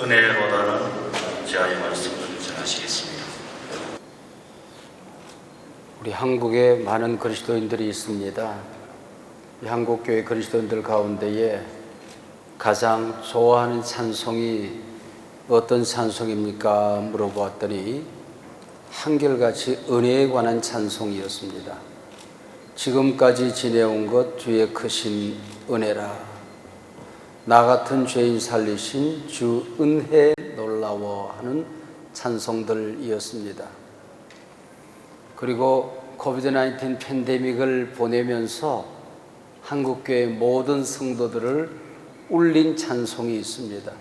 은혜로다는 제아의 말씀을 전하시겠습니다. 우리 한국에 많은 그리스도인들이 있습니다. 이 한국교회 그리스도인들 가운데에 가장 좋아하는 찬송이 어떤 찬송입니까? 물어보았더니 한결같이 은혜에 관한 찬송이었습니다. 지금까지 지내온 것 주의 크신 은혜라. 나 같은 죄인 살리신 주 은혜 놀라워 하는 찬송들이었습니다. 그리고 코비드 19 팬데믹을 보내면서 한국교회 모든 성도들을 울린 찬송이 있습니다.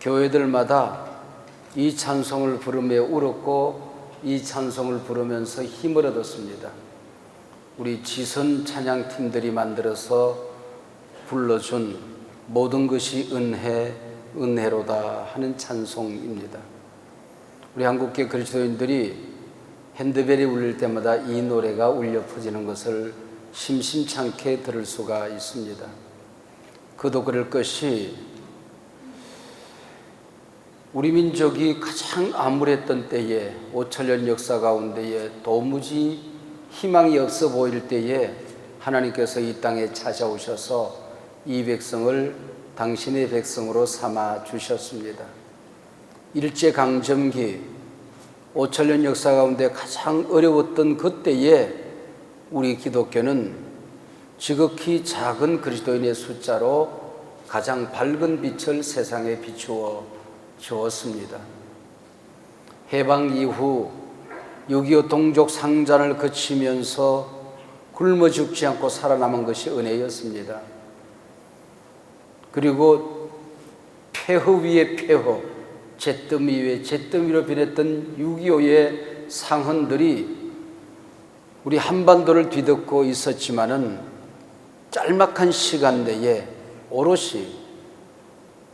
교회들마다 이 찬송을 부르며 울었고 이 찬송을 부르면서 힘을 얻었습니다. 우리 지선 찬양팀들이 만들어서 불러준 모든 것이 은혜, 은혜로다 하는 찬송입니다. 우리 한국계 그리스도인들이 핸드벨이 울릴 때마다 이 노래가 울려 퍼지는 것을 심심찮게 들을 수가 있습니다. 그도 그럴 것이 우리 민족이 가장 암울했던 때에 5천년 역사 가운데에 도무지 희망이 없어 보일 때에 하나님께서 이 땅에 찾아오셔서 이 백성을 당신의 백성으로 삼아 주셨습니다. 일제 강점기 5천년 역사 가운데 가장 어려웠던 그때에 우리 기독교는 지극히 작은 그리스도인의 숫자로 가장 밝은 빛을 세상에 비추어 주었습니다. 해방 이후 6.25 동족 상잔을 거치면서 굶어 죽지 않고 살아남은 것이 은혜였습니다. 그리고 폐허 위에 폐허, 잿더미 위에 잿더미로 변했던 6.25의 상흔들이 우리 한반도를 뒤덮고 있었지만은 짤막한 시간 내에 오롯이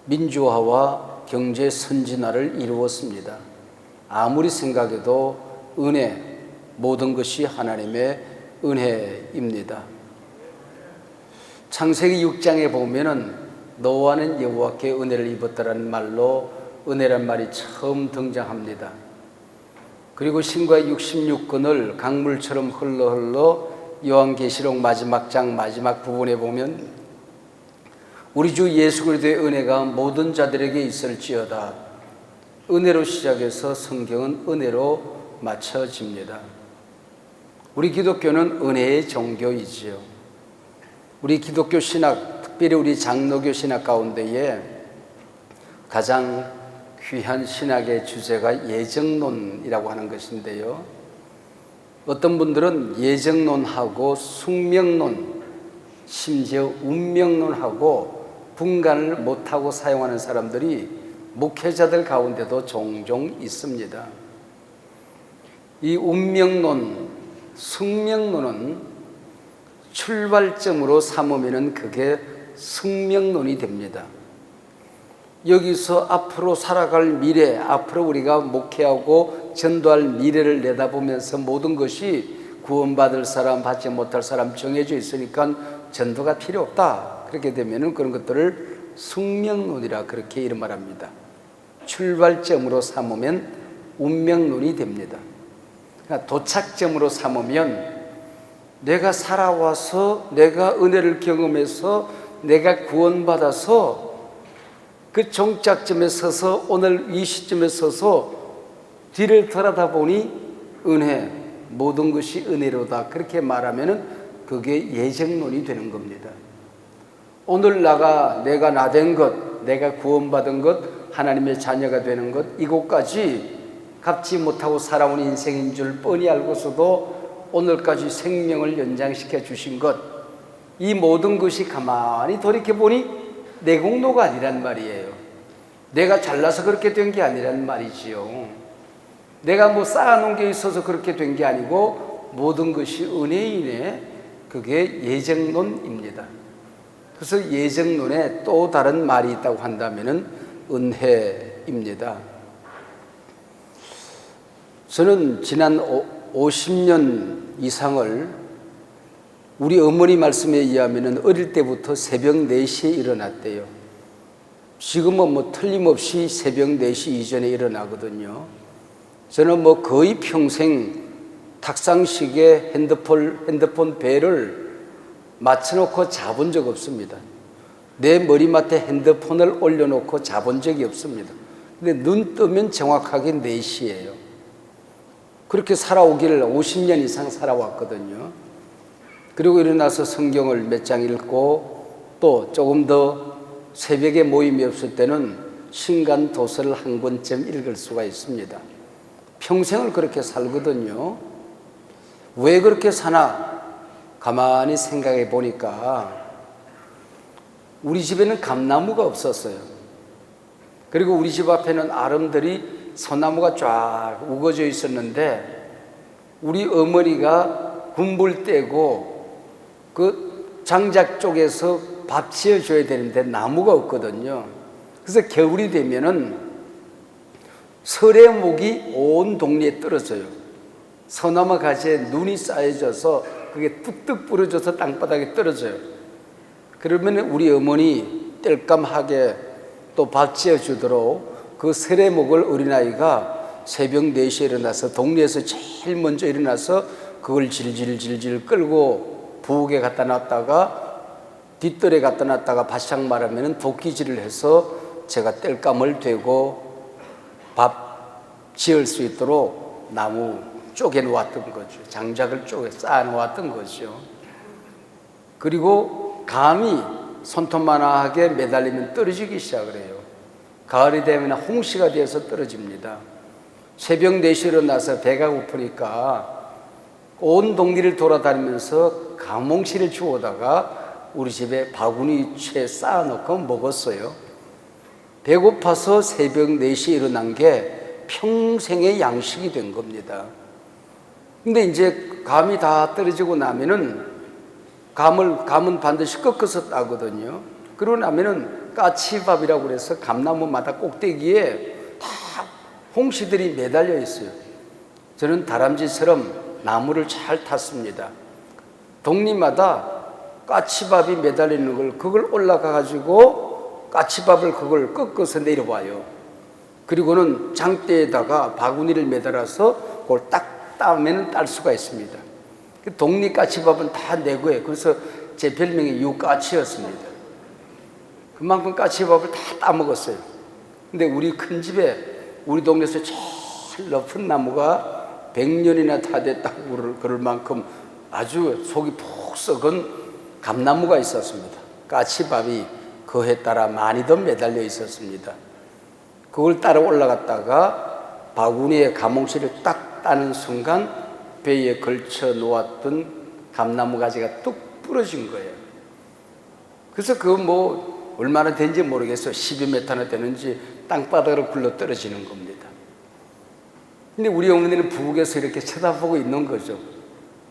민주화와 경제 선진화를 이루었습니다. 아무리 생각해도 은혜, 모든 것이 하나님의 은혜입니다. 창세기 6장에 보면은 노아는 여호와께 은혜를 입었다라는 말로 은혜란 말이 처음 등장합니다. 그리고 신과 66권을 강물처럼 흘러 흘러 요한계시록 마지막 장 마지막 부분에 보면 우리 주 예수 그리스도의 은혜가 모든 자들에게 있을지어다. 은혜로 시작해서 성경은 은혜로 맞춰집니다. 우리 기독교는 은혜의 종교이지요. 우리 기독교 신학, 특별히 우리 장로교 신학 가운데에 가장 귀한 신학의 주제가 예정론이라고 하는 것인데요. 어떤 분들은 예정론하고 숙명론, 심지어 운명론하고 분간을 못하고 사용하는 사람들이 목회자들 가운데도 종종 있습니다. 이 운명론, 숙명론은 출발점으로 삼으면 그게 숙명론이 됩니다. 여기서 앞으로 살아갈 미래, 앞으로 우리가 목회하고 전도할 미래를 내다보면서 모든 것이 구원받을 사람, 받지 못할 사람 정해져 있으니까 전도가 필요 없다. 그렇게 되면은 그런 것들을 숙명론이라 그렇게 이름 말합니다. 출발점으로 삼으면 운명론이 됩니다. 그러니까 도착점으로 삼으면 내가 살아와서 내가 은혜를 경험해서 내가 구원받아서 그 종착점에 서서 오늘 이 시점에 서서 뒤를 돌아다 보니 은혜, 모든 것이 은혜로다. 그렇게 말하면은 그게 예정론이 되는 겁니다. 오늘 나가 내가 나 된 것, 내가 구원받은 것, 하나님의 자녀가 되는 것, 이것까지 갚지 못하고 살아온 인생인 줄 뻔히 알고서도 오늘까지 생명을 연장시켜 주신 것, 이 모든 것이 가만히 돌이켜 보니 내 공로가 아니란 말이에요. 내가 잘나서 그렇게 된 게 아니란 말이지요. 내가 뭐 쌓아놓은 게 있어서 그렇게 된 게 아니고 모든 것이 은혜인의 그게 예정론입니다. 그래서 예정론에 또 다른 말이 있다고 한다면은 은혜입니다. 저는 지난 50년 이상을 우리 어머니 말씀에 의하면은 어릴 때부터 새벽 4시에 일어났대요. 지금은 뭐 틀림없이 새벽 4시 이전에 일어나거든요. 저는 뭐 거의 평생 탁상식에 핸드폰, 핸드폰 벨을 맞춰놓고 자본 적 없습니다. 내 머리맡에 핸드폰을 올려놓고 자본 적이 없습니다. 근데 눈 뜨면 정확하게 4시예요. 그렇게 살아오기를 50년 이상 살아왔거든요. 그리고 일어나서 성경을 몇 장 읽고 또 조금 더 새벽에 모임이 없을 때는 신간 도서를 한 권쯤 읽을 수가 있습니다. 평생을 그렇게 살거든요. 왜 그렇게 사나 가만히 생각해 보니까 우리 집에는 감나무가 없었어요. 그리고 우리 집 앞에는 아름들이 소나무가 쫙 우거져 있었는데 우리 어머니가 군불 떼고 그 장작 쪽에서 밥 지어줘야 되는데 나무가 없거든요. 그래서 겨울이 되면은 설의목이 온 동네에 떨어져요. 소나무 가지에 눈이 쌓여져서 그게 뚝뚝 부러져서 땅바닥에 떨어져요. 그러면 우리 어머니 땔감하게 또 밥 지어주도록 그 세례목을 어린아이가 새벽 4시에 일어나서 동네에서 제일 먼저 일어나서 그걸 질질질질 끌고 부엌에 갖다 놨다가 뒷뜰에 갖다 놨다가 바싹 말하면 도끼질을 해서 제가 땔감을 대고 밥 지을 수 있도록 나무 쪼개 놓았던 거죠. 장작을 쪼개 쌓아 놓았던 거죠. 그리고 감이 손톱만하게 매달리면 떨어지기 시작을 해요. 가을이 되면 홍시가 되어서 떨어집니다. 새벽 4시에 일어나서 배가 고프니까 온 동네를 돌아다니면서 감홍시를 주워다가 우리 집에 바구니 채 쌓아놓고 먹었어요. 배고파서 새벽 4시에 일어난 게 평생의 양식이 된 겁니다. 근데 이제 감이 다 떨어지고 나면은 감을 감은 반드시 꺾어서 따거든요. 그러고 나면은 까치밥이라고 그래서 감나무마다 꼭대기에 다 홍시들이 매달려 있어요. 저는 다람쥐처럼 나무를 잘 탔습니다. 동리마다 까치밥이 매달리는 걸 그걸 올라가 가지고 까치밥을 그걸 꺾어서 내려와요. 그리고는 장대에다가 바구니를 매달아서 그걸 딱 따면 딸 수가 있습니다. 그 동리 까치밥은 다 내고요. 그래서 제 별명이 유까치였습니다. 그만큼 까치밥을 다 따먹었어요. 근데 우리 큰 집에 우리 동네에서 제일 높은 나무가 100년이나 다 됐다고 그럴- 만큼 아주 속이 푹 썩은 감나무가 있었습니다. 까치밥이 그해 따라 많이 더 매달려 있었습니다. 그걸 따라 올라갔다가 바구니에 가몽실을 딱 따는 순간 배에 걸쳐 놓았던 감나무 가지가 뚝 부러진 거예요. 그래서 그 뭐 얼마나 된지 모르겠어. 12 메타나 되는지 땅바닥으로 굴러 떨어지는 겁니다. 근데 우리 어머니는 부엌에서 이렇게 쳐다보고 있는 거죠.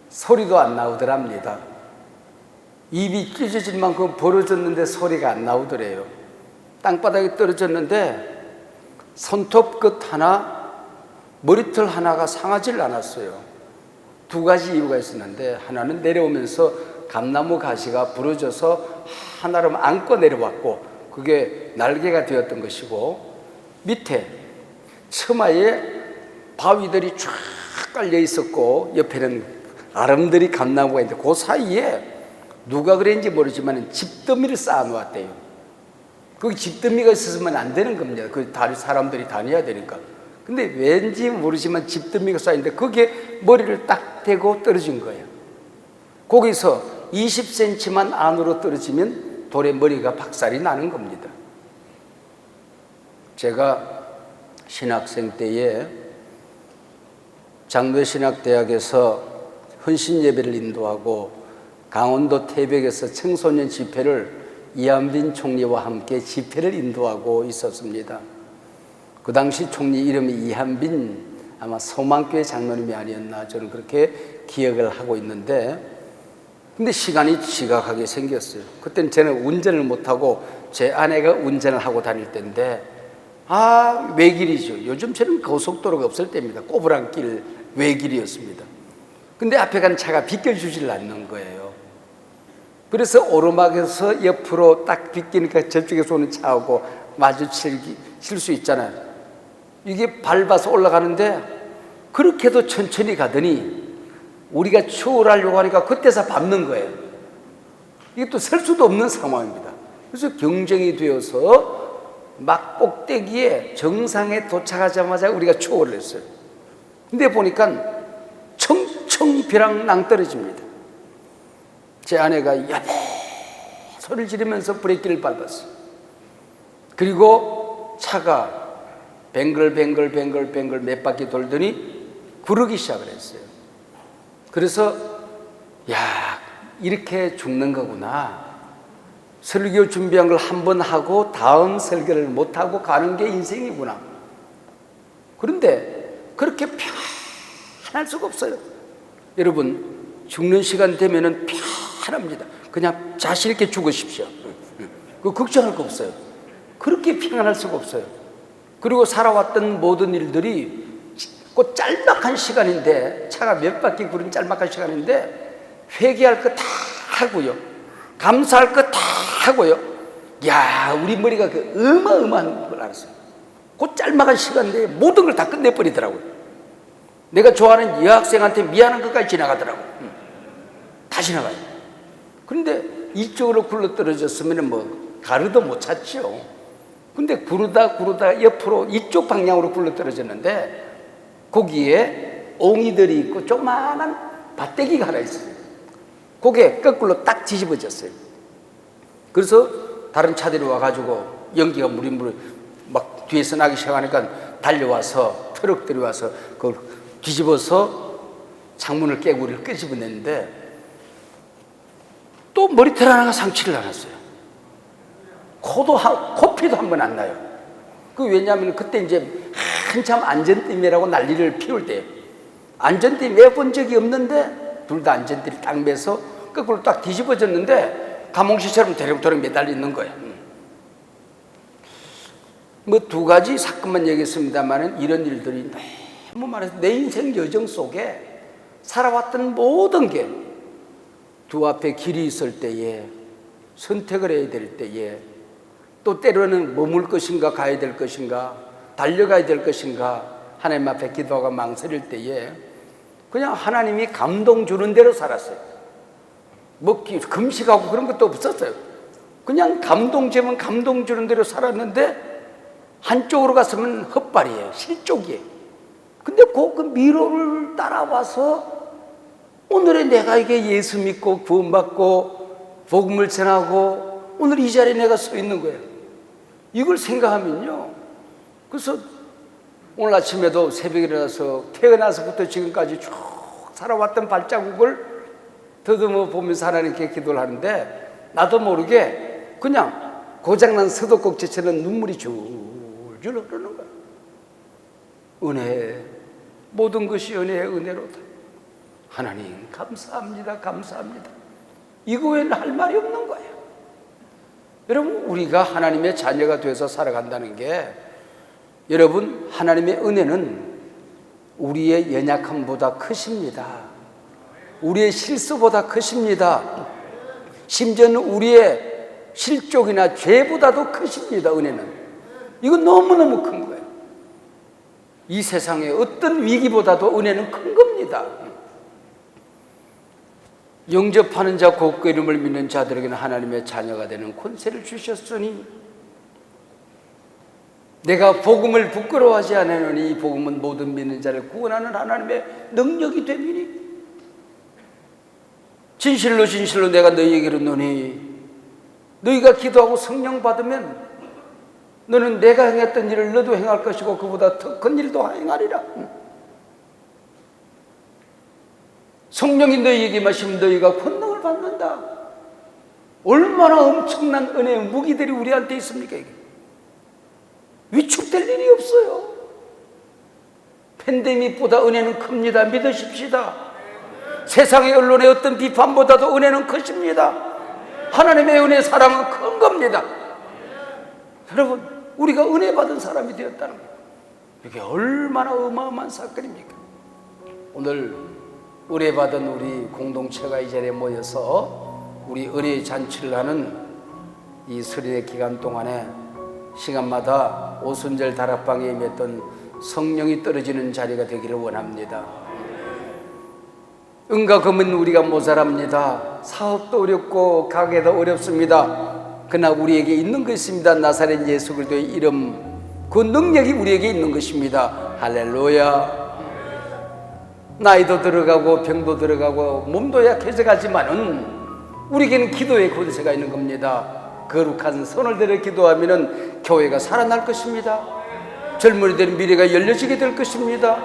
소리도 안 나오더랍니다. 입이 찢어질 만큼 벌어졌는데 소리가 안 나오더래요. 땅바닥에 떨어졌는데 손톱 끝 하나, 머리털 하나가 상하질 않았어요. 두 가지 이유가 있었는데 하나는 내려오면서 감나무 가시가 부러져서 하나를 안고 내려왔고 그게 날개가 되었던 것이고 밑에 처마에 바위들이 쫙 깔려 있었고 옆에는 아름드리 감나무가 있는데 그 사이에 누가 그랬는지 모르지만 집더미를 쌓아 놓았대요. 거기 집더미가 있었으면 안 되는 겁니다. 그 다리 사람들이 다녀야 되니까. 근데 왠지 모르지만 집더미가 쌓이는데 거기에 머리를 딱 대고 떨어진 거예요. 거기서 20cm만 안으로 떨어지면 돌에 머리가 박살이 나는 겁니다. 제가 신학생 때에 장로신학대학에서 헌신 예배를 인도하고 강원도 태백에서 청소년 집회를 이한빈 총리와 함께 집회를 인도하고 있었습니다. 그 당시 총리 이름이 이한빈 아마 소망교회 장로님이 아니었나 저는 그렇게 기억을 하고 있는데 근데 시간이 지각하게 생겼어요. 그때는 저는 운전을 못하고 제 아내가 운전을 하고 다닐 때인데 아 외길이죠. 요즘 저는 고속도로가 없을 때입니다. 꼬부랑길 외길이었습니다. 근데 앞에 가는 차가 비껴주질 않는 거예요. 그래서 오르막에서 옆으로 딱 비끼니까 저쪽에서 오는 차하고 마주칠 수 있잖아요. 이게 밟아서 올라가는데 그렇게도 천천히 가더니 우리가 추월하려고 하니까 그때서 밟는 거예요. 이게 또 설 수도 없는 상황입니다. 그래서 경쟁이 되어서 막 꼭대기에 정상에 도착하자마자 우리가 추월을 했어요. 근데 보니까 청청비랑 낭 떨어집니다. 제 아내가 야배 소리를 지르면서 브레이크를 밟았어요. 그리고 차가 뱅글뱅글 뱅글 뱅글 몇 바퀴 돌더니 구르기 시작을 했어요. 그래서 야 이렇게 죽는 거구나. 설교 준비한 걸 한 번 하고 다음 설교를 못 하고 가는 게 인생이구나. 그런데 그렇게 편 할 수가 없어요. 여러분 죽는 시간 되면은 편합니다. 그냥 자신 있게 죽으십시오. 그 걱정할 거 없어요. 그렇게 평안할 수가 없어요. 그리고 살아왔던 모든 일들이 그 짤막한 시간인데 차가 몇 바퀴 구른 짤막한 시간인데 회개할 거 다 하고요. 감사할 거 다 하고요. 야, 우리 머리가 그 어마어마한 걸 알았어요. 그 짤막한 시간인데 모든 걸 다 끝내버리더라고요. 내가 좋아하는 여학생한테 미안한 것까지 지나가더라고요. 응. 다 지나가요. 그런데 이쪽으로 굴러 떨어졌으면 뭐 가르도 못 찾죠. 근데 구르다 구르다 옆으로 이쪽 방향으로 굴러 떨어졌는데 거기에 옹이들이 있고 조그마한 밭대기가 하나 있어요. 그게 거꾸로 딱 뒤집어졌어요. 그래서 다른 차들이 와가지고 연기가 무리무리 막 뒤에서 나기 시작하니까 달려와서 트럭들이 와서 그걸 뒤집어서 창문을 깨고 우리를 끄집어냈는데 또 머리털 하나가 상치를 않았어요. 코도 한, 코피도 한 번 안 나요. 그 왜냐하면 그때 이제 한참 안전띠매라고 난리를 피울 때 안전띠 매본 적이 없는데 둘 다 안전띠를 딱 매서 거꾸로 딱 뒤집어졌는데 가몽시처럼 대령토령 매달려 있는 거예요. 뭐 두 가지 사건만 얘기했습니다만은 이런 일들이 너무 말해서 내 인생 여정 속에 살아왔던 모든 게 두 앞에 길이 있을 때에 선택을 해야 될 때에 또 때로는 머물 것인가 가야 될 것인가 달려가야 될 것인가 하나님 앞에 기도하고 망설일 때에 그냥 하나님이 감동 주는 대로 살았어요. 먹기 금식하고 그런 것도 없었어요. 그냥 감동 주면 감동 주는 대로 살았는데 한쪽으로 갔으면 헛발이에요. 실족이에요. 근데 그, 그 미로를 따라와서 오늘의 내가 이게 예수 믿고 구원받고 복음을 전하고 오늘 이 자리에 내가 서 있는 거예요. 이걸 생각하면요. 그래서 오늘 아침에도 새벽에 일어나서 태어나서부터 지금까지 쭉 살아왔던 발자국을 더듬어 보면서 하나님께 기도를 하는데 나도 모르게 그냥 고장난 서독꼭지처럼 눈물이 줄줄 흐르는 거야. 은혜, 모든 것이 은혜의 은혜로다. 하나님, 감사합니다, 감사합니다. 이거 외에는 할 말이 없는 거예요. 여러분, 우리가 하나님의 자녀가 되어서 살아간다는 게 여러분, 하나님의 은혜는 우리의 연약함보다 크십니다. 우리의 실수보다 크십니다. 심지어는 우리의 실족이나 죄보다도 크십니다, 은혜는. 이건 너무너무 큰 거예요. 이 세상의 어떤 위기보다도 은혜는 큰 겁니다. 영접하는 자, 곧그 이름을 믿는 자들에게는 하나님의 자녀가 되는 권세를 주셨으니 내가 복음을 부끄러워하지 않으니 이 복음은 모든 믿는 자를 구원하는 하나님의 능력이 됨이니 진실로 진실로 내가 너희에게 이르노니 너희가 기도하고 성령 받으면 너는 내가 행했던 일을 너도 행할 것이고 그보다 더 큰 일도 행하리라 성령이 너희에게 마시면 너희가 권능을 받는다 얼마나 엄청난 은혜의 무기들이 우리한테 있습니까 이게 위축될 일이 없어요. 팬데믹보다 은혜는 큽니다. 믿으십시다. 세상의 언론의 어떤 비판보다도 은혜는 크십니다. 하나님의 은혜 사랑은 큰 겁니다. 여러분, 우리가 은혜 받은 사람이 되었다는 거예요. 이게 얼마나 어마어마한 사건입니까? 오늘 은혜 받은 우리 공동체가 이 자리에 모여서 우리 은혜 잔치를 하는 이 설인의 기간 동안에 시간마다 오순절 다락방에 임했던 성령이 떨어지는 자리가 되기를 원합니다. 은과 금은 우리가 모자랍니다. 사업도 어렵고 가게도 어렵습니다. 그러나 우리에게 있는 것입니다. 나사렛 예수 그리스도의 이름 그 능력이 우리에게 있는 것입니다. 할렐루야. 나이도 들어가고 병도 들어가고 몸도 약해져 가지만은 우리에게는 기도의 권세가 있는 겁니다. 거룩한 손을 들어 기도하면은 교회가 살아날 것입니다. 젊은이들의 미래가 열려지게 될 것입니다.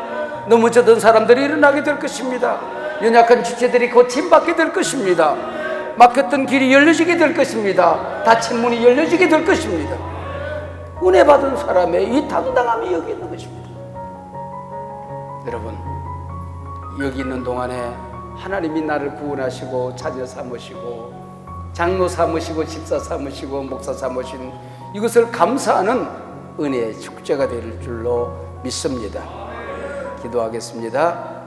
넘어졌던 사람들이 일어나게 될 것입니다. 연약한 지체들이 고침받게 될 것입니다. 막혔던 길이 열려지게 될 것입니다. 닫힌 문이 열려지게 될 것입니다. 은혜 받은 사람의 이 당당함이 여기 있는 것입니다. 여러분, 여기 있는 동안에 하나님이 나를 구원하시고 자녀 삼으시고 장로 삼으시고 집사 삼으시고 목사 삼으신 이것을 감사하는 은혜의 축제가 될 줄로 믿습니다. 기도하겠습니다.